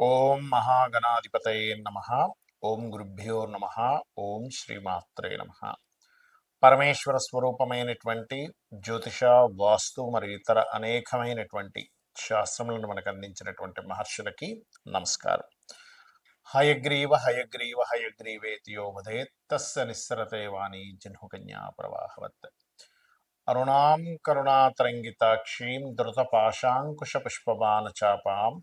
ఓం మహాగణాధిపతయ నమ. ఓం గురుభ్యో నమ. ఓం శ్రీమాత్రే నమ. పరమేశ్వర స్వరూపమైనటువంటి జ్యోతిష వాస్తు మరియు ఇతర అనేకమైనటువంటి శాస్త్రములను మనకు అందించినటువంటి మహర్షులకి నమస్కారం. హయగ్రీవ హయగ్రీవ హయగ్రీవేతియో వదేత్ తస్య నిస్సరతే వాణి జన్హుకన్యా ప్రవాహవత్. అరుణాం కరుణాతరంగితాక్షీం ధృతపాశాంకుశ పుష్పబాణ చాపాం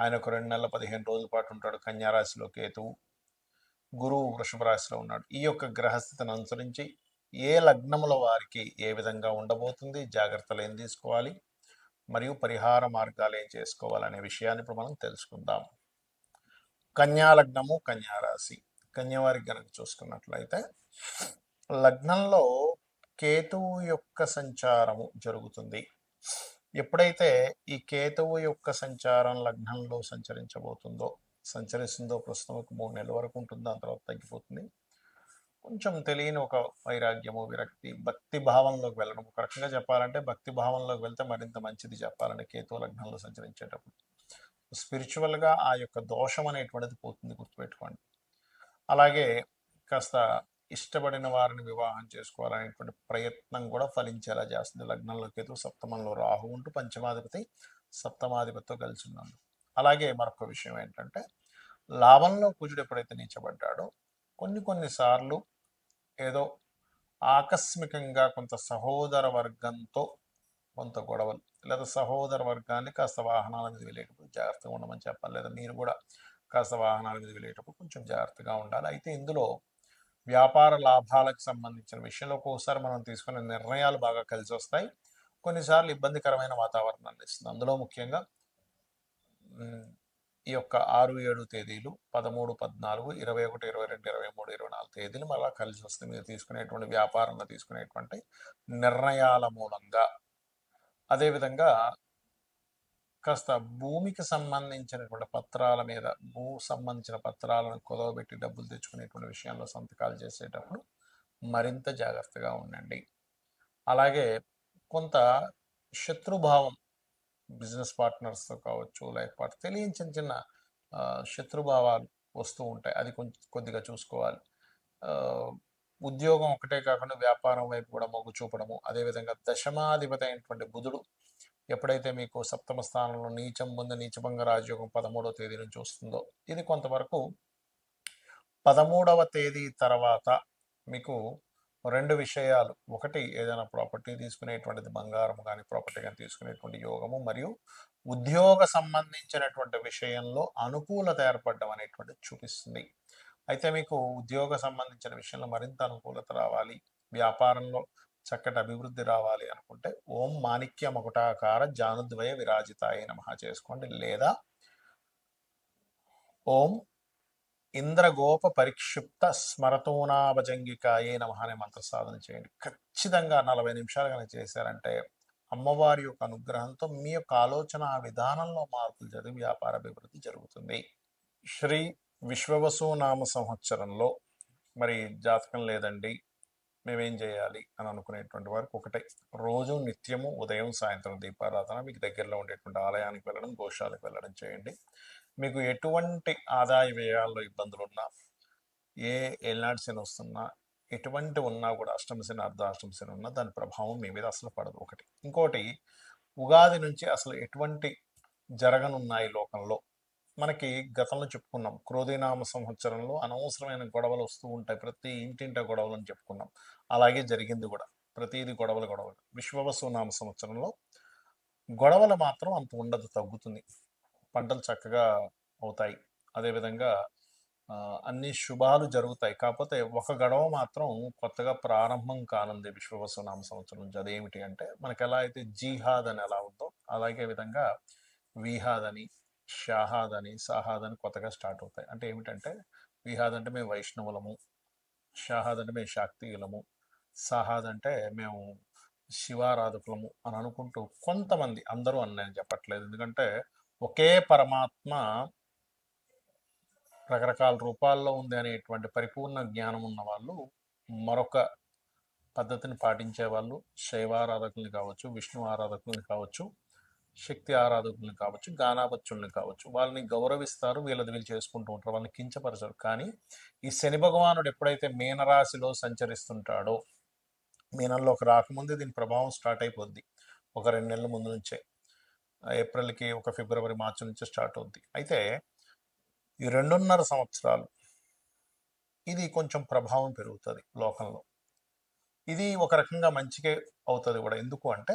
ఆయన ఒక రెండు నెలల పదిహేను రోజుల పాటు ఉంటాడు కన్యారాశిలో కేతువు గురువు వృషభ రాశిలో ఉన్నాడు. ఈ యొక్క గ్రహస్థితిని అనుసరించి ఏ లగ్నముల వారికి ఏ విధంగా ఉండబోతుంది జాగ్రత్తలు ఏం తీసుకోవాలి మరియు పరిహార మార్గాలు ఏం చేసుకోవాలనే విషయాన్ని ఇప్పుడు మనం తెలుసుకుందాం. కన్యా లగ్నము కన్యారాశి కన్యవారికి కనుక చూసుకున్నట్లయితే లగ్నంలో కేతువు యొక్క సంచారము జరుగుతుంది. ఎప్పుడైతే ఈ కేతువు యొక్క సంచారం లగ్నంలో సంచరించబోతుందో సంచరిస్తుందో ప్రస్తుతం ఒక మూడు నెలల వరకు ఉంటుంది. దాని తర్వాత తగ్గిపోతుంది. కొంచెం తెలియని ఒక వైరాగ్యము విరక్తి భక్తి భావంలోకి వెళ్ళడం. ఒక రకంగా చెప్పాలంటే భక్తి భావంలోకి వెళ్తే మరింత మంచిది చెప్పాలంటే కేతువు లగ్నంలో సంచరించేటప్పుడు. స్పిరిచువల్గా ఆ యొక్క దోషం అనేటువంటిది పోతుంది గుర్తుపెట్టుకోండి. అలాగే కాస్త ఇష్టపడిన వారిని వివాహం చేసుకోవాలనేటువంటి ప్రయత్నం కూడా ఫలించేలా చేస్తుంది. లగ్నంలో కేతు సప్తమంలో రాహు ఉంటూ పంచమాధిపతి సప్తమాధిపతితో కలిసి ఉన్నాడు. అలాగే మరొక విషయం ఏంటంటే లాభంలో కుజుడు ఎప్పుడైతే నీచబడ్డాడో కొన్ని కొన్ని సార్లు ఏదో ఆకస్మికంగా కొంత సహోదర వర్గంతో కొంత గొడవలు లేదా సహోదర వర్గాన్ని కాస్త వాహనాల మీద వెళ్ళేటప్పుడు జాగ్రత్తగా ఉండమని చెప్పాలి లేదా మీరు కూడా కాస్త వాహనాల మీద వెళ్ళేటప్పుడు కొంచెం జాగ్రత్తగా ఉండాలి. అయితే ఇందులో వ్యాపార లాభాలకు సంబంధించిన విషయంలో ఒక్కోసారి మనం తీసుకునే నిర్ణయాలు బాగా కలిసి వస్తాయి కొన్నిసార్లు ఇబ్బందికరమైన వాతావరణాన్ని ఇస్తుంది అందులో ముఖ్యంగా ఈ యొక్క ఆరు ఏడు తేదీలు పదమూడు పద్నాలుగు ఇరవై ఒకటి ఇరవై రెండు ఇరవై మూడు ఇరవై నాలుగు తేదీలు మళ్ళా కలిసి వస్తాయి మీరు తీసుకునేటువంటి వ్యాపారంలో తీసుకునేటువంటి నిర్ణయాల మూలంగా. అదేవిధంగా కాస్త భూమికి సంబంధించినటువంటి పత్రాల మీద భూ సంబంధించిన పత్రాలను కుదవబెట్టి డబ్బులు తెచ్చుకునేటువంటి విషయంలో సంతకాలు చేసేటప్పుడు మరింత జాగ్రత్తగా ఉండండి. అలాగే కొంత శత్రుభావం బిజినెస్ పార్ట్నర్స్తో కావచ్చు లేకపోతే తెలియని చిన్న చిన్న శత్రుభావాలు వస్తూ ఉంటాయి. అది కొంచెం కొద్దిగా చూసుకోవాలి. ఉద్యోగం ఒకటే కాకుండా వ్యాపారం వైపు కూడా మొగ్గు చూపడము అదేవిధంగా దశమాధిపతి అయినటువంటి బుధుడు ఎప్పుడైతే మీకు సప్తమ స్థానంలో నీచం ముందు నీచభంగ రాజయోగం పదమూడవ తేదీ నుంచి వస్తుందో ఇది కొంతవరకు పదమూడవ తేదీ తర్వాత మీకు రెండు విషయాలు. ఒకటి ఏదైనా ప్రాపర్టీ తీసుకునేటువంటిది బంగారం కానీ ప్రాపర్టీ కానీ తీసుకునేటువంటి యోగము మరియు ఉద్యోగ సంబంధించినటువంటి విషయంలో అనుకూలత ఏర్పడడం అనేటువంటిది చూపిస్తుంది. అయితే మీకు ఉద్యోగ సంబంధించిన విషయంలో మరింత అనుకూలత రావాలి. వ్యాపారంలో చక్కటి అభివృద్ధి రావాలి అనుకుంటే ఓం మాణిక్య మకుటాకార జానుద్వయ విరాజితాయి నమ చేసుకోండి. లేదా ఓం ఇంద్రగోప పరిక్షిప్త స్మరతోనాభజంగికాయే నమ అనే మంత్ర సాధన చేయండి. ఖచ్చితంగా నలభై నిమిషాలు కనుక చేశారంటే అమ్మవారి యొక్క అనుగ్రహంతో మీ యొక్క ఆలోచన విధానంలో మార్పులు జరిగి వ్యాపార అభివృద్ధి జరుగుతుంది. శ్రీ విశ్వవసు నామ సంవత్సరంలో మరి జాతకం లేదండి. మేమేం చేయాలి అని అనుకునేటువంటి వారికి ఒకటే. రోజు నిత్యము ఉదయం సాయంత్రం దీపారాధన మీకు దగ్గరలో ఉండేటువంటి ఆలయానికి వెళ్ళడం గోశాలకు వెళ్ళడం చేయండి. మీకు ఎటువంటి ఆదాయ వ్యయాల్లో ఇబ్బందులు ఉన్నా ఏ ఎల్నాటి శని వస్తున్నా ఎటువంటి ఉన్నా కూడా అష్టమ శని అర్ధాష్టమ శని ఉన్నా దాని ప్రభావం మీ మీద అసలు పడదు. ఒకటి. ఇంకోటి ఉగాది నుంచి అసలు ఎటువంటి జరగనున్నాయి లోకంలో మనకి గతంలో చెప్పుకున్నాం. క్రోధీనామ సంవత్సరంలో అనవసరమైన గొడవలు వస్తూ ఉంటాయి. ప్రతి ఇంటింట గొడవలు అని చెప్పుకున్నాం. అలాగే జరిగింది కూడా. ప్రతిది గొడవలు గొడవలు. విశ్వవసునామ సంవత్సరంలో గొడవలు మాత్రం అంత ఉండదు తగ్గుతుంది. పంటలు చక్కగా అవుతాయి. అదేవిధంగా అన్ని శుభాలు జరుగుతాయి. కాకపోతే ఒక గొడవ మాత్రం కొత్తగా ప్రారంభం కానుంది విశ్వవసునామ సంవత్సరం నుంచి. అదేమిటి అంటే మనకి ఎలా అయితే జీహాద్ అని ఎలా ఉందో అలాగే విధంగా విహాద్ అని షాహాద్ అని సాహాద్ అని కొత్తగా స్టార్ట్ అవుతాయి. అంటే ఏమిటంటే విహాద్ అంటే మేము వైష్ణవులము షాహాద్ అంటే మేము శాక్తియులము సాహాద్ అంటే మేము శివారాధకులము అని అనుకుంటూ కొంతమంది అందరూ అని నేను చెప్పట్లేదు. ఎందుకంటే ఒకే పరమాత్మ రకరకాల రూపాల్లో ఉంది అనేటువంటి పరిపూర్ణ జ్ఞానం ఉన్న వాళ్ళు మరొక పద్ధతిని పాటించే వాళ్ళు శైవారాధకుల్ని కావచ్చు విష్ణు ఆరాధకుల్ని కావచ్చు శక్తి ఆరాధకుల్ని కావచ్చు గానాపత్యుల్ని కావచ్చు వాళ్ళని గౌరవిస్తారు వీళ్ళది వీళ్ళు చేసుకుంటూ ఉంటారు వాళ్ళని కించపరచరు. కానీ ఈ శని భగవానుడు ఎప్పుడైతే మీనరాశిలో సంచరిస్తుంటాడో మీనంలోకి రాకముందే దీని ప్రభావం స్టార్ట్ అయిపోద్ది. ఒక రెండు నెలల ముందు నుంచే. ఏప్రిల్కి ఒక ఫిబ్రవరి మార్చి నుంచి స్టార్ట్ అవుద్ది. అయితే ఈ రెండున్నర సంవత్సరాలు ఇది కొంచెం ప్రభావం పెరుగుతుంది లోకంలో. ఇది ఒక రకంగా మంచికే అవుతుంది కూడా. ఎందుకు అంటే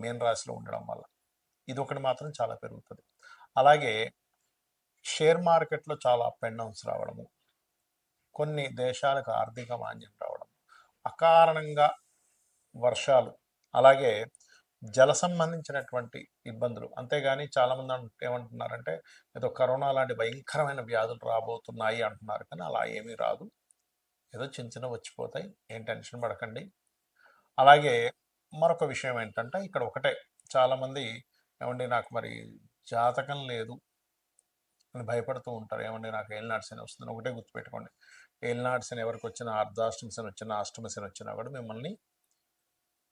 మీన రాశిలో ఉండడం వల్ల. ఇది ఒకటి మాత్రం చాలా పెరుగుతుంది. అలాగే షేర్ మార్కెట్లో చాలా అప్ అండ్ డౌన్స్ రావడము కొన్ని దేశాలకు ఆర్థిక మాంద్యం రావడం అకారణంగా వర్షాలు అలాగే జల సంబంధించినటువంటి ఇబ్బందులు. అంతేగాని చాలామంది ఏమంటున్నారంటే ఏదో కరోనా లాంటి భయంకరమైన వ్యాధులు రాబోతున్నాయి అంటున్నారు. కానీ అలా ఏమీ రాదు. ఏదో చిన్న చిన్న వచ్చిపోతాయి. ఏం టెన్షన్ పడకండి. అలాగే మరొక విషయం ఏంటంటే ఇక్కడ ఒకటే. చాలామంది ఏమండి నాకు మరి జాతకం లేదు అని భయపడుతూ ఉంటారు. ఏమండి నాకు ఏలినాడు శని వస్తుంది ఒకటే గుర్తుపెట్టుకోండి. ఏలినాడు శని ఎవరికి వచ్చినా అర్ధాష్టమి శని వచ్చినా అష్టమి శని వచ్చినా కూడా మిమ్మల్ని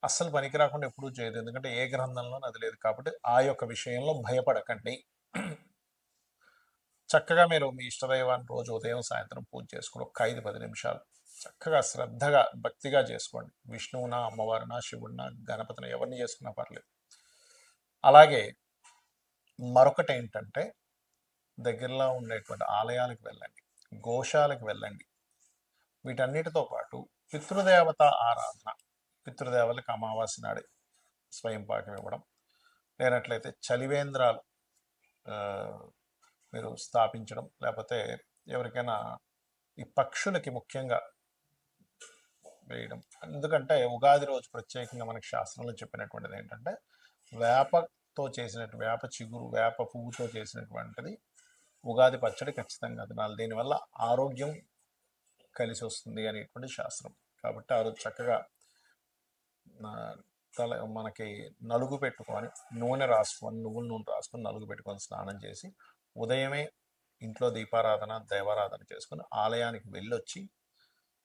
అస్సలు పనికి రాకుండా ఎప్పుడూ చేయదు. ఎందుకంటే ఏ గ్రంథంలో అది లేదు కాబట్టి ఆ యొక్క విషయంలో భయపడకండి. చక్కగా మీరు మీ ఇష్టదైవాన్ని రోజు ఉదయం సాయంత్రం పూజ చేసుకుని ఒక ఐదు పది నిమిషాలు చక్కగా శ్రద్ధగా భక్తిగా చేసుకోండి. విష్ణువునా అమ్మవారినా శివుడినా గణపతిని ఎవరిని చేసుకున్నా పర్లేదు. అలాగే మరొకటి ఏంటంటే దగ్గరలో ఉండేటువంటి ఆలయాలకు వెళ్ళండి గోశాలకు వెళ్ళండి. వీటన్నిటితో పాటు పితృదేవత ఆరాధన పితృదేవతలకు అమావాస్య నాడు స్వయం పాకం ఇవ్వడం లేనట్లయితే చలివేంద్రాలు మీరు స్థాపించడం లేకపోతే ఎవరికైనా ఈ పక్షులకి ముఖ్యంగా వేయడం. ఎందుకంటే ఉగాది రోజు ప్రత్యేకంగా మనకి శాస్త్రంలో చెప్పినటువంటిది ఏంటంటే వేపతో చేసినట్టు వేప చిగురు వేప పువ్వుతో చేసినటువంటిది ఉగాది పచ్చడి ఖచ్చితంగా తినాలి. దీనివల్ల ఆరోగ్యం కలిసి వస్తుంది అనేటువంటి శాస్త్రం. కాబట్టి ఆ రోజు చక్కగా తల మనకి నలుగు పెట్టుకొని నూనె రాసుకొని నువ్వుల నూనె రాసుకొని నలుగు పెట్టుకొని స్నానం చేసి ఉదయమే ఇంట్లో దీపారాధన దైవారాధన చేసుకుని ఆలయానికి వెళ్ళొచ్చి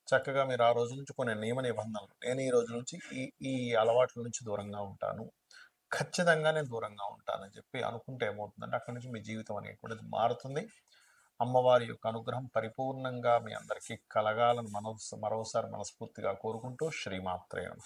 చక్కగా మీరు ఆ రోజు నుంచి కొన్ని నియమ నిబంధనలు. నేను ఈ రోజు నుంచి ఈ ఈ అలవాట్ల నుంచి దూరంగా ఉంటాను. ఖచ్చితంగా నేను దూరంగా ఉంటానని చెప్పి అనుకుంటే ఏమవుతుందంటే అక్కడి నుంచి మీ జీవితం అనేటువంటిది మారుతుంది. అమ్మవారి యొక్క అనుగ్రహం పరిపూర్ణంగా మీ అందరికీ కలగాలని మనో మరోసారి మనస్ఫూర్తిగా కోరుకుంటూ శ్రీమాత్రేయం